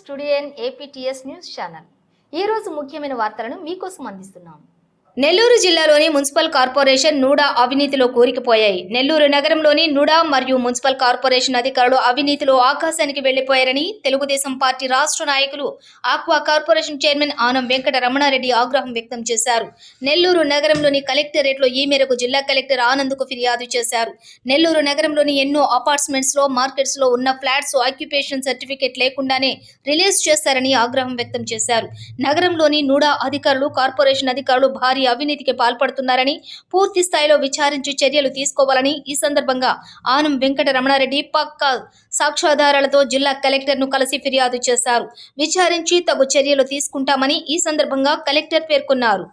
Studio N APTS news channel ఈ రోజు ముఖ్యమైన వార్తలను మీకోసం అందిస్తున్నాం. నెల్లూరు జిల్లాలోని మున్సిపల్ కార్పొరేషన్ నూడా అవినీతిలో కూరికిపోయాయి. నెల్లూరు నగరంలోని నూడా మరియు మున్సిపల్ కార్పొరేషన్ అధికారులు అవినీతిలో ఆకాశానికి వెళ్ళిపోయారని తెలుగుదేశం పార్టీ రాష్ట్ర నాయకులు aqua corporation chairman Anam Venkata Ramana Reddy ఆగ్రహం వ్యక్తం చేశారు. నెల్లూరు నగరంలోని కలెక్టరేట్లో ఈ మేరకు జిల్లా కలెక్టర్ ఆనంద్కు ఫిర్యాదు చేశారు. నెల్లూరు నగరంలోని ఎన్నో అపార్ట్మెంట్స్లో మార్కెట్స్లో ఉన్న ఫ్లాట్స్ ఆక్యుపేషన్ సర్టిఫికేట్ లేకుండానే రిలీజ్ చేశారని ఆగ్రహం వ్యక్తం చేశారు. నగరంలోని నూడా అధికారులు కార్పొరేషన్ అధికారులు భారీ అవినీతికి పాల్పడుతున్నారని పూర్తి స్థాయిలో విచారించి చర్యలు తీసుకోవాలని ఈ సందర్భంగా ఆనం వెంకట రమణారెడ్డి పక్క సాక్ష్యాధారాలతో జిల్లా కలెక్టర్ను కలిసి ఫిర్యాదు చేశారు. విచారించి తగు చర్యలు తీసుకుంటామని ఈ సందర్భంగా కలెక్టర్ పేర్కొన్నారు.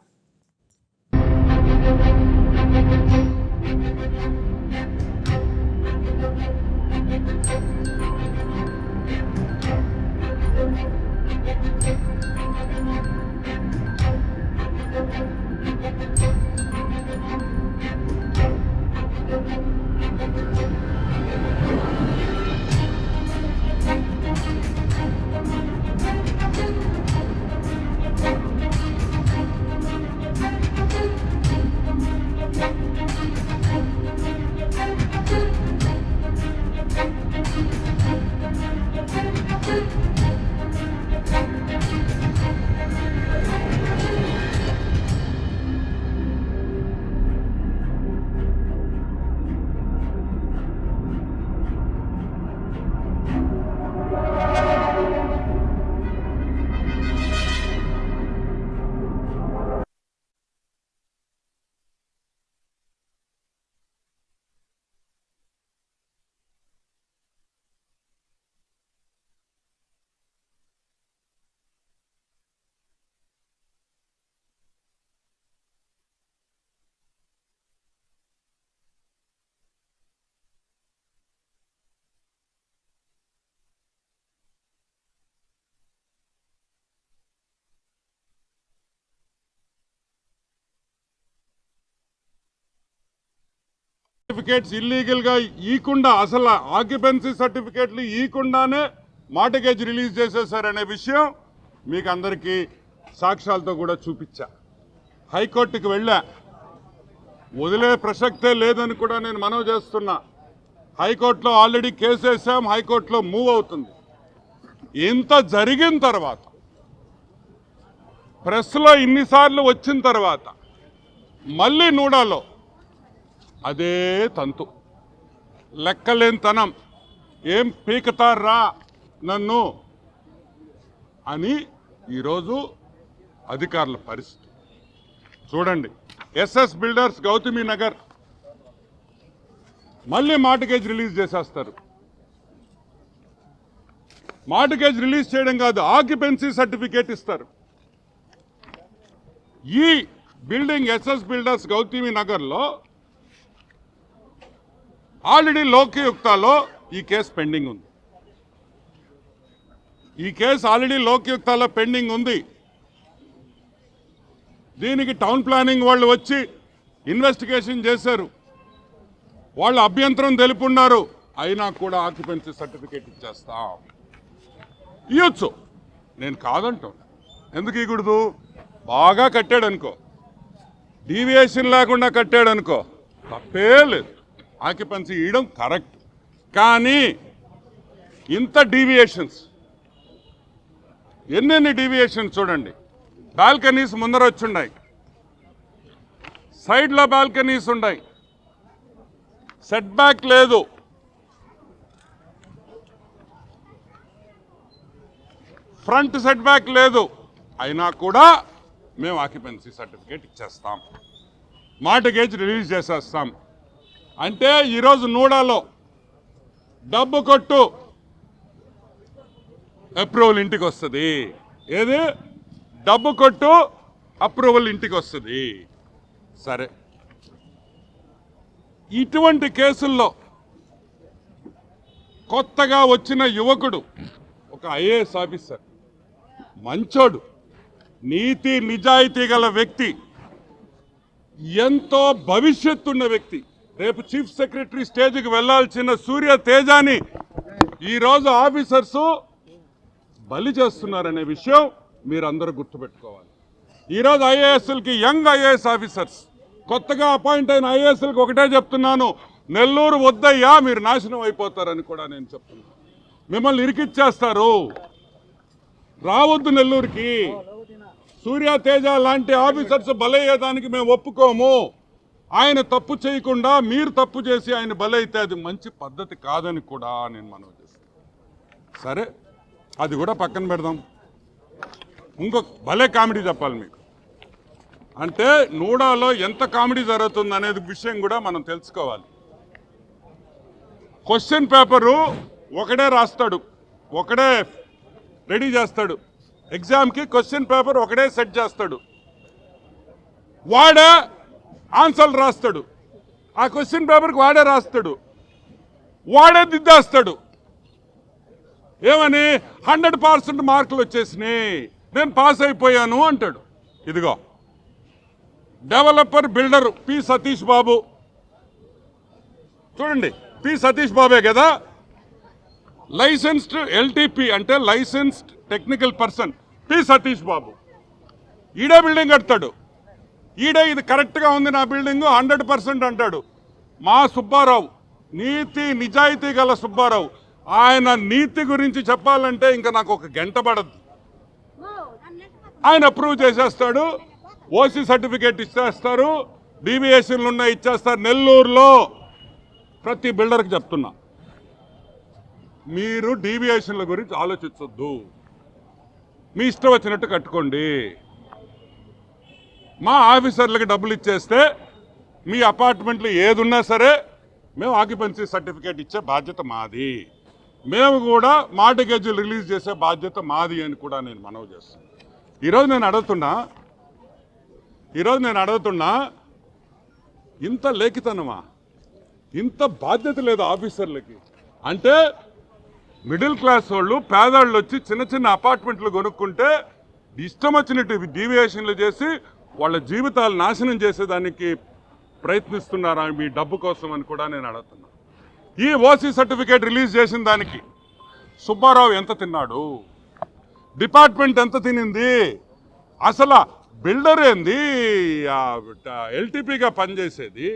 సర్టిఫికేట్స్ ఇల్లీగల్గా ఇవ్వకుండా ఈకుండా అసలు ఆక్యుపెన్సీ సర్టిఫికేట్లు ఇవ్వకుండానే మాటగేజ్ రిలీజ్ చేసేసారనే విషయం మీకు అందరికీ సాక్ష్యాలతో కూడా చూపించా. హైకోర్టుకి వెళ్ళా. వదిలే ప్రసక్తే లేదని కూడా నేను మనవి చేస్తున్నా. హైకోర్టులో ఆల్రెడీ కేసు వేసాం హైకోర్టులో మూవ్ అవుతుంది. ఇంత జరిగిన తర్వాత ప్రెస్లో ఇన్నిసార్లు వచ్చిన తర్వాత మళ్ళీ నూడాలో అదే తంతు. లెక్కలేనితనం. ఏం పీకతారా నన్ను? అని ఈరోజు అధికారుల పరిస్థితి. చూడండి. SS builders Gautami Nagar. మళ్ళీ మార్టిగేజ్ రిలీజ్ చేసేస్తారు. మార్టిగేజ్ రిలీజ్ చేయడం కాదు ఆక్యుపెన్సీ సర్టిఫికేట్ ఇస్తారు. ఈ బిల్డింగ్ ఎస్ఎస్ బిల్డర్స్ గౌతమి నగర్లో ఆల్రెడీ లోకయుక్తలో ఈ కేసు పెండింగ్ ఉంది. ఈ కేసు ఆల్రెడీ లోకయుక్తలో పెండింగ్ ఉంది. దీనికి టౌన్ ప్లానింగ్ వాళ్ళు వచ్చి ఇన్వెస్టిగేషన్ చేశారు. వాళ్ళు అభ్యంతరం తెలుపున్నారు. అయినా కూడా ఆక్యుపెన్సీ సర్టిఫికేట్ ఇచ్చేస్తాం. ఇవ్వచ్చు నేను కాదంటాను ఎందుకు ఇవ్వకూడదు బాగా కట్టాడు అనుకో డీవియేషన్ లేకుండా కట్టాడు అనుకో తప్పే లేదు. ఆక్యుపెన్సీ ఇవ్వడం కరెక్ట్. కానీ ఇంత డీవియేషన్స్ ఎన్నెన్ని డీవియేషన్స్ చూడండి. బాల్కనీస్ ముందర వచ్చున్నాయి సైడ్లో బాల్కనీస్ ఉన్నాయి సెట్ బ్యాక్ లేదు. ఫ్రంట్ సెట్ బ్యాక్ లేదు. అయినా కూడా మేము ఆక్యుపెన్సీ సర్టిఫికేట్ ఇచ్చేస్తాం. మార్టిగేజ్ రిలీజ్ చేసేస్తాం. అంటే ఈరోజు నూడాలో డబ్బు కొట్టు అప్రూవల్ ఇంటికి వస్తుంది. ఏది? డబ్బు కొట్టు అప్రూవల్ ఇంటికి వస్తుంది. సరే. ఇటువంటి కేసుల్లో కొత్తగా వచ్చిన యువకుడు ఒక ఐఏఎస్ ఆఫీసర్ మంచోడు నీతి నిజాయితీ గల వ్యక్తి ఎంతో భవిష్యత్తు ఉన్న వ్యక్తి రేపు చీఫ్ సెక్రటరీ స్టేజ్కి వెళ్ళాల్సిన సూర్య తేజాని ఈరోజు ఆఫీసర్స్ బలి చేస్తున్నారనే విషయం మీరందరూ గుర్తుపెట్టుకోవాలి. ఈరోజు ఐఏఎస్ఎల్కి యంగ్ ఐఏఎస్ ఆఫీసర్స్ కొత్తగా అపాయింట్ అయిన ఐఏఎస్ఎల్కి ఒకటే చెప్తున్నాను నెల్లూరు వద్దయ్యా మీరు నాశనం అయిపోతారని కూడా నేను చెప్తున్నాను. మిమ్మల్ని ఇరికిచ్చేస్తారు. రావద్దు నెల్లూరుకి. సూర్య తేజ లాంటి ఆఫీసర్స్ బలయ్యేదానికి మేము ఒప్పుకోము. ఆయన తప్పు చేయకుండా మీరు తప్పు చేసి ఆయన బలైతే అది మంచి పద్ధతి కాదని కూడా నేను మనవి చేస్తాను. సరే అది కూడా పక్కన పెడదాం. ఇంకొక భలే కామెడీ చెప్పాలి మీకు. అంటే నూడాలో ఎంత కామెడీ జరుగుతుంది అనేది విషయం కూడా మనం తెలుసుకోవాలి. క్వశ్చన్ పేపరు ఒకడే రాస్తాడు ఒకడే రెడీ చేస్తాడు. ఎగ్జామ్కి క్వశ్చన్ పేపర్ ఒకడే సెట్ చేస్తాడు. వాడే ఆన్సర్లు రాస్తాడు. ఆ క్వశ్చన్ పేపర్కి వాడే రాస్తాడు. వాడే దిద్దేస్తాడు. ఏమని? హండ్రెడ్ పర్సెంట్ మార్కులు వచ్చేసినాయి. నేను పాస్ అయిపోయాను అంటాడు. ఇదిగో. Developer builder P Satish Babu. చూడండి పి సతీష్ బాబే కదా? లైసెన్స్డ్ ఎల్టీపీ అంటే licensed technical person P Satish Babu. ఈడే బిల్డింగ్ కడతాడు. ఈడే ఇది కరెక్ట్గా ఉంది నా బిల్డింగ్ హండ్రెడ్ పర్సెంట్ అంటాడు. మా సుబ్బారావు నీతి నిజాయితీ గల సుబ్బారావు ఆయన నీతి గురించి చెప్పాలంటే ఇంకా నాకు ఒక గంట పడద్దు. ఆయన అప్రూవ్ చేసేస్తాడు ఓసీ సర్టిఫికేట్ ఇచ్చేస్తారు బీబీఎస్సీలు ఉన్నాయి ఇచ్చేస్తారు నెల్లూరులో. ప్రతి బిల్డర్కి చెప్తున్నా. మీరు డీవియేషన్ల గురించి ఆలోచించొద్దు. మీ ఇష్టం వచ్చినట్టు కట్టుకోండి. మా ఆఫీసర్లకి డబ్బులు ఇచ్చేస్తే మీ అపార్ట్మెంట్లో ఏది ఉన్నా సరే మేము ఆక్యుపెన్సీ సర్టిఫికేట్ ఇచ్చే బాధ్యత మాది. మేము కూడా మార్టిగేజీలు రిలీజ్ చేసే బాధ్యత మాది అని కూడా నేను మనవి చేస్తాను. ఈరోజు నేను అడుగుతున్నా ఈరోజు నేను అడుగుతున్నా ఇంత లేఖితనమా? ఇంత బాధ్యత లేదు ఆఫీసర్లకి. అంటే మిడిల్ క్లాస్ వాళ్ళు పేదవాళ్ళు వచ్చి చిన్న చిన్న అపార్ట్మెంట్లు కొనుక్కుంటే ఇష్టం వచ్చినట్టు డీవియేషన్లు చేసి వాళ్ళ జీవితాలు నాశనం చేసేదానికి ప్రయత్నిస్తున్నారా మీ డబ్బు కోసం అని కూడా నేను అడుగుతున్నా. ఈ ఓసీ సర్టిఫికేట్ రిలీజ్ చేసిన దానికి సుబ్బారావు ఎంత తిన్నాడు? డిపార్ట్మెంట్ ఎంత తినింది? అసలు బిల్డర్ ఏంది? ఎల్టీపీగా పనిచేసేది?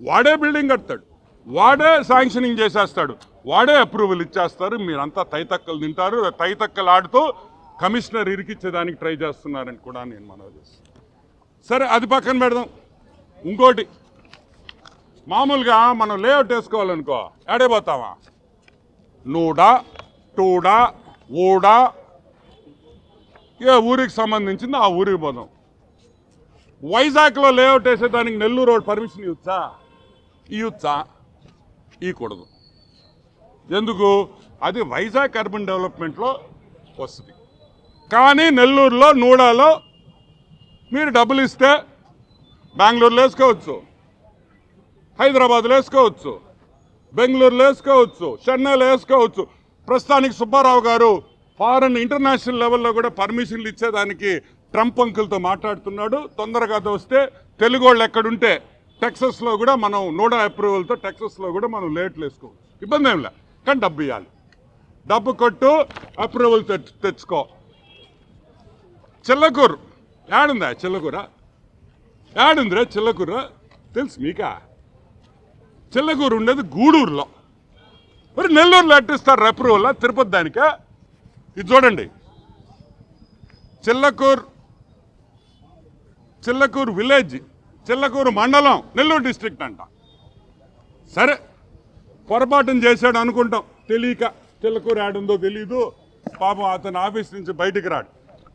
వాడే బిల్డింగ్ కడతాడు వాడే శాంక్షనింగ్ చేసేస్తాడు వాడే అప్రూవల్ ఇచ్చేస్తారు మీరంతా తైతక్కలు తింటారు తైతక్కలు ఆడుతూ కమిషనర్ ఇరికిచ్చేదానికి ట్రై చేస్తున్నారని కూడా నేను మనవి చేస్తాను సరే అది పక్కన పెడదాం. ఇంకోటి మామూలుగా మనం లేఅవుట్ వేసుకోవాలనుకో ఎడైపోతావా నూడా టూడా ఊడా? ఏ ఊరికి సంబంధించింది ఆ ఊరికి పోదాం. వైజాగ్లో లేఅవుట్ వేసేదానికి నెల్లూరు రోడ్ పర్మిషన్ ఇవ్వచ్చా? ఇవ్వచ్చా? ఇవ్వకూడదు. ఎందుకు? అది వైజాగ్ అర్బన్ డెవలప్మెంట్లో వస్తుంది. కానీ నెల్లూరులో నూడాలో మీరు డబ్బులు ఇస్తే బెంగళూరులో వేసుకోవచ్చు హైదరాబాద్లో వేసుకోవచ్చు బెంగళూరులో వేసుకోవచ్చు చెన్నైలో వేసుకోవచ్చు. ప్రస్తుతానికి సుబ్బారావు గారు ఫారెన్ ఇంటర్నేషనల్ లెవెల్లో కూడా పర్మిషన్లు ఇచ్చేదానికి ట్రంప్ అంకుల్తో మాట్లాడుతున్నాడు. తొందరగా వస్తే తెలుగు వాళ్ళు ఎక్కడుంటే టెక్సస్లో కూడా మనం నోడా అప్రూవల్తో టెక్సస్లో కూడా మనం లేట్లు వేసుకోవచ్చు. ఇబ్బంది ఏం లే కానీ డబ్బు ఇవ్వాలి డబ్బు కొట్టు అప్రూవల్ తెచ్చు తెచ్చుకో. చిల్లకూరు. ఏడుందా చిల్లకూర ఏడుందిరా చిల్లకూర తెలుసు మీకా? చిల్లకూరు ఉండేది గూడూరులో. మరి నెల్లూరులో అట్టిస్తారు అప్రూవల్ తిరుపతి దానికా? ఇది చూడండి. చిల్లకూరు చిల్లకూరు విలేజ్ చిల్లకూరు మండలం నెల్లూరు డిస్ట్రిక్ట్ అంట. సరే పొరపాటున చేశాడు అనుకుంటాం. తెలియక చిల్లకూరు ఆడుందో తెలీదు. పాపం అతను ఆఫీస్ నుంచి బయటికి రాడు.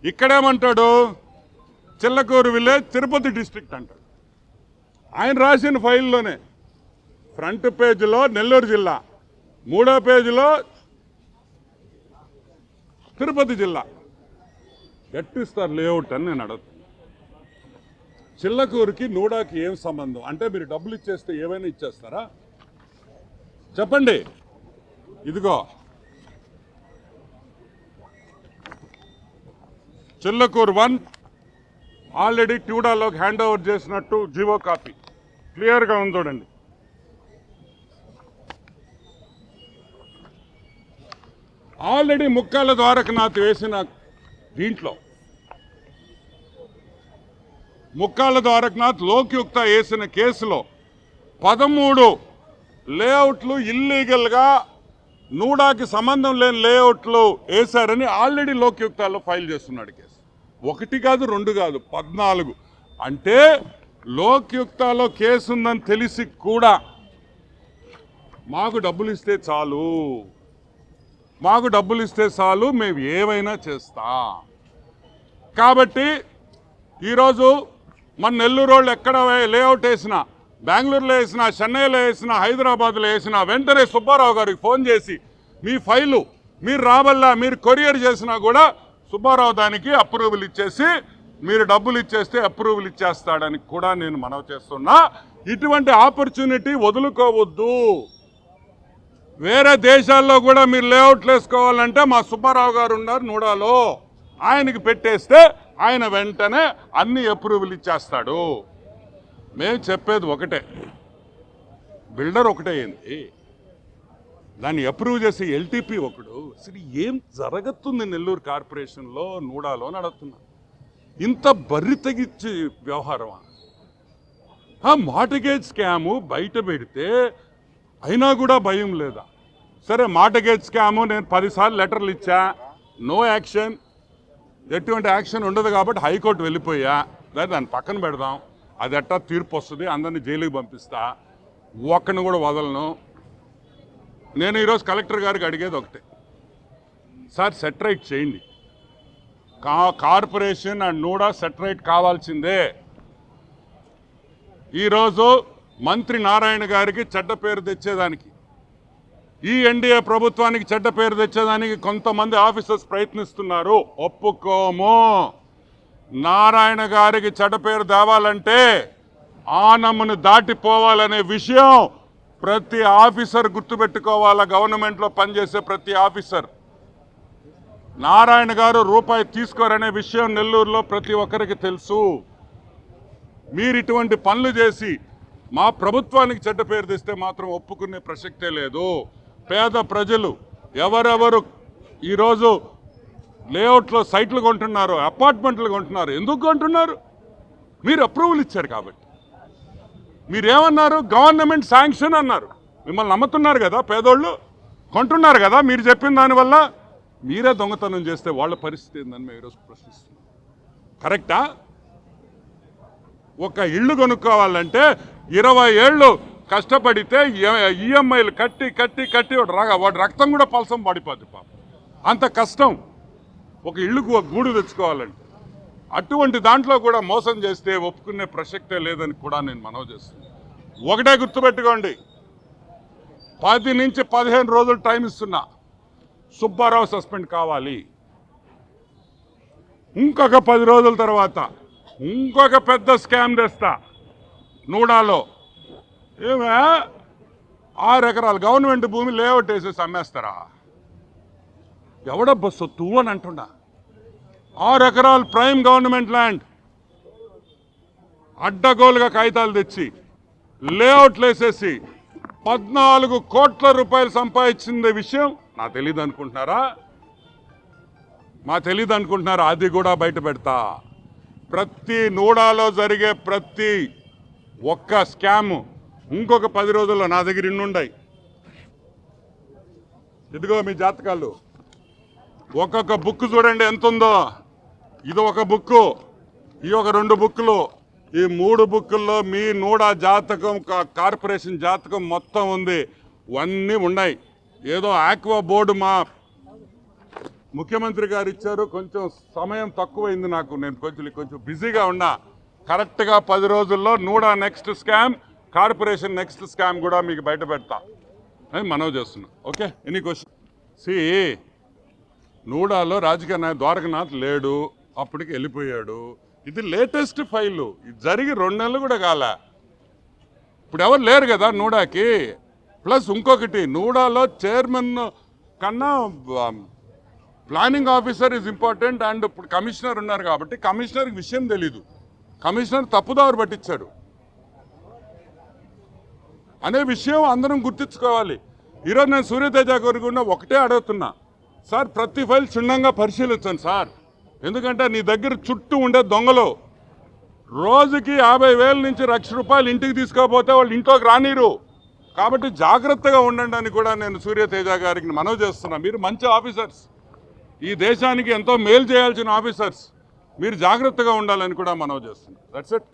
ఇక్కడేమంటాడు? చిల్లకూరు విలేజ్ తిరుపతి డిస్ట్రిక్ట్ అంటాడు ఆయన రాసిన ఫైల్లోనే ఫ్రంట్ పేజీలో నెల్లూరు జిల్లా మూడో పేజీలో తిరుపతి జిల్లా. ఎట్టిస్తారు లేఅవుట్ అని నేను అడుగుతాను చిల్లకూరుకి నూడాకి ఏం సంబంధం? అంటే మీరు డబ్బులు ఇచ్చేస్తే ఏమైనా ఇచ్చేస్తారా? చెప్పండి. ఇదిగో. చిల్లకూరు వన్ ఆల్రెడీ ట్యూడాలోకి హ్యాండ్ ఓవర్ చేసినట్టు జివో కాపీ. క్లియర్గా ఉంది చూడండి. ఆల్రెడీ ముక్కాల ద్వారకనాథ్ వేసిన దీంట్లో ముక్కాల ద్వారకనాథ్ లోక్యుక్త వేసిన కేసులో పదమూడు లేఅవుట్లు ఇల్లీగల్గా నూడాకి సంబంధం లేని లేఅవుట్లు వేశారని ఆల్రెడీ లోక్యుక్తాల్లో ఫైల్ చేస్తున్నాడు కేసు. ఒకటి కాదు రెండు కాదు పద్నాలుగు. అంటే లోక్యుక్తాలో కేసు ఉందని తెలిసి కూడా మాకు డబ్బులు ఇస్తే చాలు. మాకు డబ్బులు ఇస్తే చాలు మేము ఏవైనా చేస్తాం. కాబట్టి ఈరోజు మన నెల్లూరు వాళ్ళు ఎక్కడ లేఅవుట్ వేసినా బెంగళూరులో వేసినా చెన్నైలో వేసినా హైదరాబాద్లో వేసినా వెంటనే సుబ్బారావు గారికి ఫోన్ చేసి మీ ఫైలు మీరు రాబల్లా మీరు కొరియర్ చేసినా కూడా సుబ్బారావు దానికి అప్రూవల్ ఇచ్చేసి మీరు డబ్బులు ఇచ్చేస్తే అప్రూవల్ ఇచ్చేస్తాడని కూడా నేను మనవి చేస్తున్నా. ఇటువంటి ఆపర్చునిటీ వదులుకోవద్దు. వేరే దేశాల్లో కూడా మీరు లేఅవుట్లు వేసుకోవాలంటే మా సుబ్బారావు గారు ఉన్నారు నూడాలో. ఆయనకి పెట్టేస్తే ఆయన వెంటనే అన్ని అప్రూవల్ ఇచ్చేస్తాడు. మేము చెప్పేది ఒకటే. బిల్డర్ ఒకటే ఏంది? దాన్ని అప్రూవ్ చేసే ఎల్టీపీ ఒకడు అసలు ఏం జరగతుంది నెల్లూరు కార్పొరేషన్లో నూడాలో? నడుతున్నా ఇంత బర్రి తెగిచ్చి వ్యవహారమా? ఆ మార్టగేజ్ స్కాము బయట పెడితే అయినా కూడా భయం లేదా? సరే మార్టగేజ్ స్కాము నేను పదిసార్లు లెటర్లు ఇచ్చా. No action. ఎటువంటి యాక్షన్ ఉండదు కాబట్టి హైకోర్టు వెళ్ళిపోయా. లేదా దాన్ని పక్కన పెడదాం. అది ఎట్టా తీర్పు వస్తుంది? అందరిని జైలుకి పంపిస్తా. ఒక్కడిని కూడా వదలను. నేను ఈరోజు కలెక్టర్ గారికి అడిగేది ఒకటే. సార్ సెటరైట్ చేయండి. కా కార్పొరేషన్ అండ్ నూడా సెటరైట్ కావాల్సిందే. ఈరోజు మంత్రి నారాయణ గారికి చెడ్డ పేరు తెచ్చేదానికి ఈ ఎన్డీఏ ప్రభుత్వానికి చెడ్డ పేరు తెచ్చేదానికి కొంతమంది ఆఫీసర్స్ ప్రయత్నిస్తున్నారు. ఒప్పుకోము. నారాయణ గారికి చెడ్డ పేరు తేవాలంటే ఆనమ్మను దాటిపోవాలనే విషయం ప్రతి ఆఫీసర్ గుర్తుపెట్టుకోవాలా? గవర్నమెంట్లో పనిచేసే ప్రతి ఆఫీసర్. నారాయణ గారు రూపాయి తీసుకోరనే విషయం నెల్లూరులో ప్రతి ఒక్కరికి తెలుసు. మీరు ఇటువంటి పనులు చేసి మా ప్రభుత్వానికి చెడ్డ పేరు తెస్తే మాత్రం ఒప్పుకునే ప్రసక్తే లేదు. పేద ప్రజలు ఎవరెవరు ఈరోజు లేఅవుట్లో సైట్లు కొంటున్నారు అపార్ట్మెంట్లు కొంటున్నారు ఎందుకు కొంటున్నారు? మీరు అప్రూవల్ ఇచ్చారు కాబట్టి. మీరేమన్నారు? గవర్నమెంట్ శాంక్షన్ అన్నారు. మిమ్మల్ని నమ్ముతున్నారు కదా పేదోళ్ళు? కొంటున్నారు కదా మీరు చెప్పిన దానివల్ల? మీరే దొంగతనం చేస్తే వాళ్ళ పరిస్థితి ఏందని మేము ఈరోజు ప్రశ్నిస్తున్నాం. కరెక్టా? ఒక ఇల్లు కొనుక్కోవాలంటే ఇరవై ఏళ్ళు కష్టపడితే ఈఎంఐలు కట్టి కట్టి కట్టి వాడు రగ రక్తం కూడా పలసం పడిపోద్ది పాపం. అంత కష్టం. ఒక ఇల్లుకు ఒక గూడు తెచ్చుకోవాలంటే అటువంటి దాంట్లో కూడా మోసం చేస్తే ఒప్పుకునే ప్రసక్తే లేదని కూడా నేను మనవి చేస్తున్నాను. ఒకటే గుర్తుపెట్టుకోండి. పది నుంచి పదిహేను రోజులు టైం ఇస్తున్నా. సుబ్బారావు సస్పెండ్ కావాలి. ఇంకొక పది రోజుల తర్వాత ఇంకొక పెద్ద స్కామ్ తెస్తా. నూడాలో. ఏమే? ఆరు ఎకరాలు గవర్నమెంట్ భూమి లేఅవుట్ వేసేసి అమ్మేస్తారా? ఎవడబ్బా సొత్తు అని అంటున్నా. ఆరు ఎకరాలు ప్రైమ్ గవర్నమెంట్ ల్యాండ్. అడ్డగోలుగా కాగితాలు తెచ్చి లేఅవుట్లు వేసేసి పద్నాలుగు కోట్ల రూపాయలు సంపాదించింది విషయం నా తెలియదు అనుకుంటున్నారా? మా తెలియదు అనుకుంటున్నారా? అది కూడా బయట పెడతా. ప్రతి నూడాలో జరిగే ప్రతి ఒక్క స్కామ్ ఇంకొక పది రోజుల్లో నా దగ్గర ఇన్నుండయి ఇదిగో మీ జాతకాలు. ఒక్కొక్క బుక్ చూడండి ఎంత ఉందో ఇది ఒక బుక్కు. ఈ ఒక రెండు బుక్కులు. ఈ మూడు బుక్కుల్లో మీ నూడా జాతకం కార్పొరేషన్ జాతకం మొత్తం ఉంది. అన్నీ ఉన్నాయి. ఏదో ఆక్వా బోర్డు మా ముఖ్యమంత్రి గారు ఇచ్చారు. కొంచెం సమయం తక్కువైంది నాకు. నేను కొంచెం కొంచెం బిజీగా ఉన్నా. కరెక్ట్గా పది రోజుల్లో NUDA next scam corporation next scam కూడా మీకు బయట పెడతా. అని మనవి చేస్తున్నా. ఓకే? Any question? సి నూడాలో రాజకీయ నాయకు ద్వారకనాథ్ లేడు. అప్పటికి వెళ్ళిపోయాడు. ఇది లేటెస్ట్ ఫైలు ఇది జరిగి రెండు నెలలు కూడా కాల. ఇప్పుడు ఎవరు లేరు కదా నూడాకి. ప్లస్ ఇంకొకటి నూడాలో చైర్మన్ కన్నా planning officer is important and ఇప్పుడు కమిషనర్ ఉన్నారు కాబట్టి కమిషనర్కి విషయం తెలీదు. కమిషనర్ తప్పుదారు పట్టించాడు. అనే విషయం అందరం గుర్తించుకోవాలి. ఈరోజు నేను సూర్యతేజ గారి గురించి ఒకటే అడుగుతున్నా. సార్ ప్రతి ఫైల్ క్షుణ్ణంగా పరిశీలించండి సార్. ఎందుకంటే నీ దగ్గర చుట్టూ ఉండే దొంగలు. రోజుకి యాభై వేల నుంచి లక్ష రూపాయలు ఇంటికి తీసుకోకపోతే వాళ్ళు ఇంట్లోకి రానిరు. కాబట్టి జాగ్రత్తగా ఉండండి అని కూడా నేను సూర్యతేజ గారికి మనవి చేస్తున్నా. మీరు మంచి ఆఫీసర్స్. ఈ దేశానికి ఎంతో మేలు చేయాల్సిన ఆఫీసర్స్. మీరు జాగ్రత్తగా ఉండాలని కూడా మనవి చేస్తున్నా. That's it